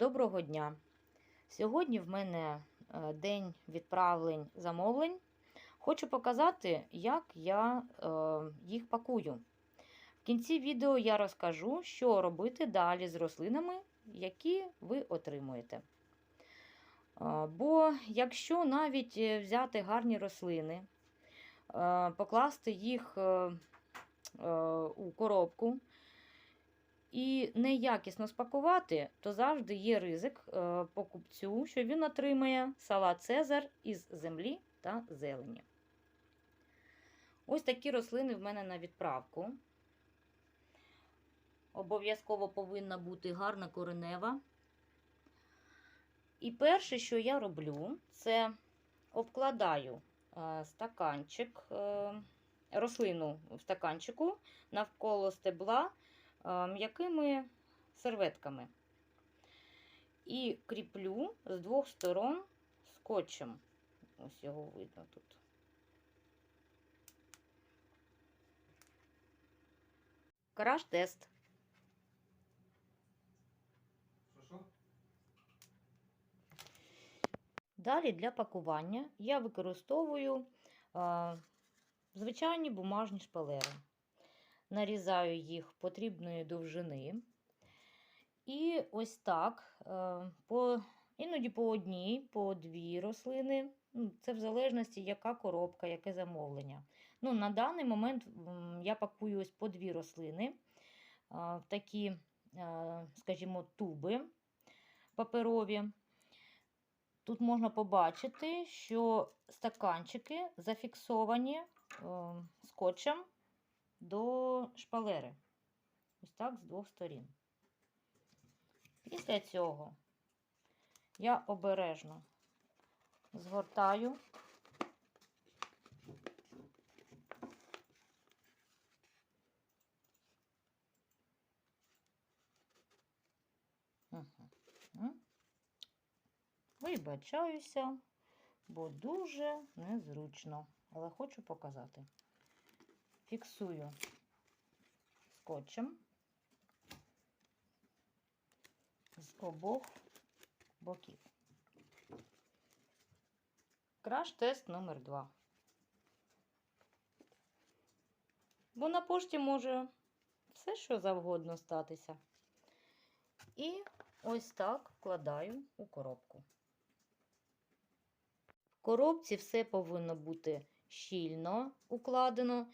доброго дня! Сьогодні в мене е, день відправлень замовлень. Хочу показати, як я е, їх пакую. В кінці відео я розкажу, що робити далі з рослинами, які ви отримуєте. Е, Бо якщо навіть взяти гарні рослини, покласти їх у коробку, і неякісно спакувати, то завжди є ризик е, покупцю, що він отримає салат Цезар із землі та зелені. Ось такі рослини в мене на відправку. Обов'язково повинна бути гарна коренева. І перше, що я роблю, це обкладаю е, стаканчик, е, рослину в стаканчику навколо стебла м'якими серветками. І кріплю з двох сторон скотчем. Ось його видно тут. Краш-тест. Далі для пакування я використовую е, звичайні бумажні шпалери. Нарізаю їх потрібної довжини. І ось так, е, по, іноді по одній, по дві рослини. Ну, Це в залежності, яка коробка, яке замовлення. Ну, На даний момент я пакую ось по дві рослини е, в такі, е, скажімо, туби паперові. Тут можна побачити, що стаканчики зафіксовані скотчем до шпалери. Ось так з двох сторін. Після цього я обережно згортаю. Вибачаюся, бо дуже незручно, але хочу показати. Фіксую скотчем з обох боків. Краш-тест номер 2. Бо на пошті може все, що завгодно статися. І ось так вкладаю у коробку. В коробці все повинно бути щільно укладено,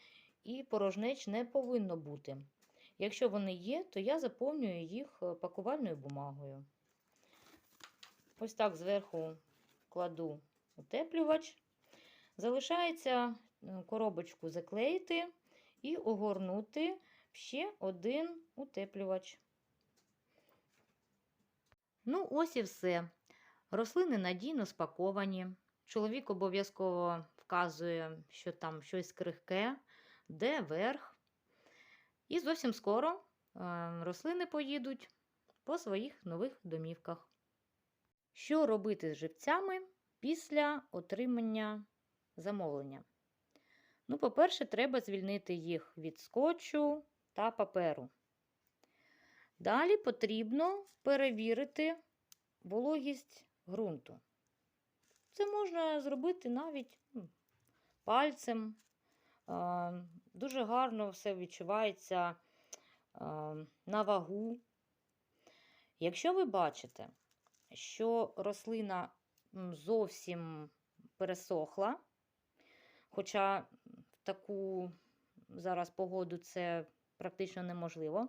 і порожнеч не повинно бути. Якщо вони є, то я заповнюю їх е, пакувальною бумагою. Ось так зверху кладу утеплювач. Залишається е, коробочку заклеїти і огорнути ще один утеплювач. Ну, ось і все. Рослини надійно спаковані. Чоловік обов'язково вказує, що там щось крихке, де верх. І зовсім скоро е, рослини поїдуть по своїх нових домівках. Що робити з живцями після отримання замовлення? Ну, по-перше, треба звільнити їх від скотчу та паперу. Далі потрібно перевірити вологість ґрунту. Це можна зробити навіть ну, пальцем. Дуже гарно все відчувається на вагу. Якщо ви бачите, що рослина зовсім пересохла, хоча в таку зараз погоду це практично неможливо,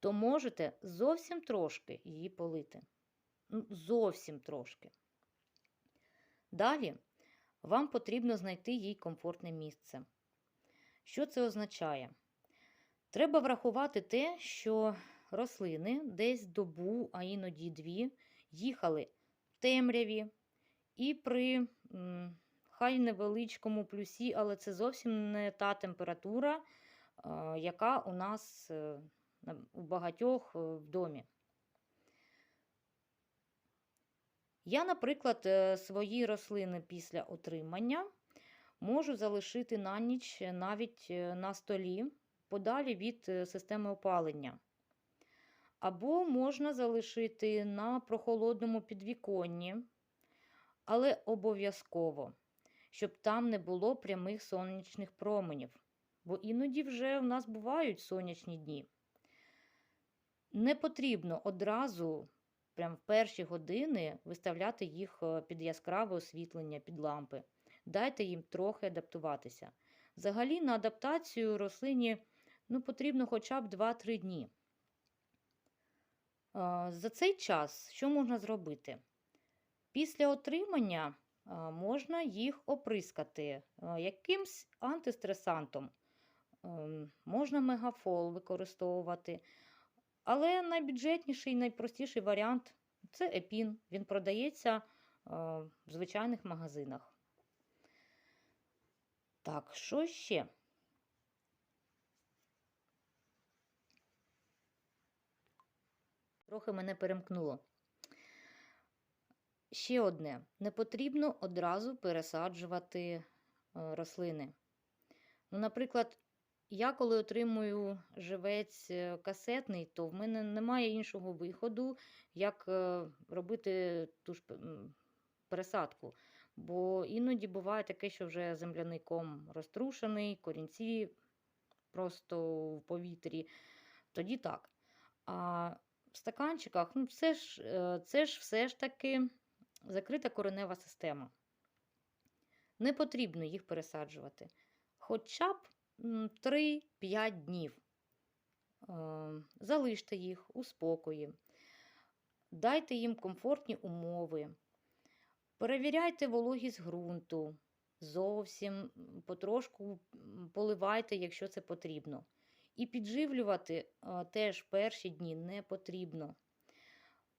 то можете зовсім трошки її полити. Ну, Зовсім трошки. Далі вам потрібно знайти їй комфортне місце. Що це означає? Треба врахувати те, що рослини десь добу, а іноді дві, їхали в темряві і при хай невеличкому плюсі, але це зовсім не та температура, е, яка у нас е, у багатьох е, в домі. Я, наприклад, свої рослини після отримання можу залишити на ніч навіть е, на столі, подалі від е, системи опалення. Або можна залишити на прохолодному підвіконні, але обов'язково, щоб там не було прямих сонячних променів, бо іноді вже в нас бувають сонячні дні. Не потрібно одразу, прям в перші години, виставляти їх е, під яскраве освітлення, під лампи. Дайте їм трохи адаптуватися. Взагалі, на адаптацію рослині ну, потрібно хоча б 2-3 дні. За цей час що можна зробити? Після отримання можна їх оприскати якимсь антистресантом. Можна мегафол використовувати. Але найбюджетніший, найпростіший варіант це епін. Він продається в звичайних магазинах. Так, що ще? Трохи мене перемкнуло. Ще одне: не потрібно одразу пересаджувати е, рослини. Ну, наприклад, я коли отримую живець е, касетний, то в мене немає іншого виходу, як е, робити ту ж пересадку. Бо іноді буває таке, що вже земляний ком розтрушений, корінці просто в повітрі. Тоді так. А в стаканчиках, ну, це ж, е, це ж все ж таки закрита коренева система. Не потрібно їх пересаджувати. Хоча б 3-5 днів. Е, Залиште їх у спокої. Дайте їм комфортні умови. Перевіряйте вологість ґрунту. Зовсім потрошку поливайте, якщо це потрібно. І підживлювати теж перші дні не потрібно.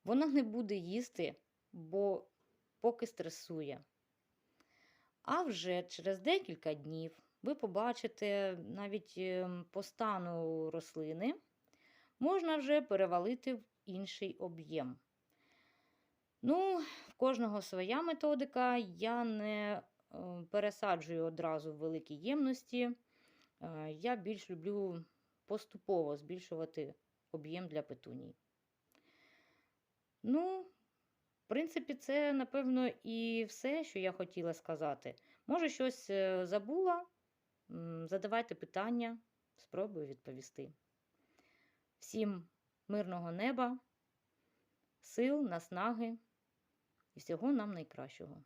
Вона не буде їсти, бо поки стресує. А вже через декілька днів ви побачите навіть ем, по стану рослини, можна вже перевалити в інший об'єм. Ну, в кожного своя методика. Я не е, пересаджую одразу в великій ємності. Е, Я більш люблю поступово збільшувати об'єм для петуній. Ну, в принципі, це, напевно, і все, що я хотіла сказати. Може, щось е, забула? Задавайте питання, спробую відповісти. Всім мирного неба, сил, наснаги і всього нам найкращого.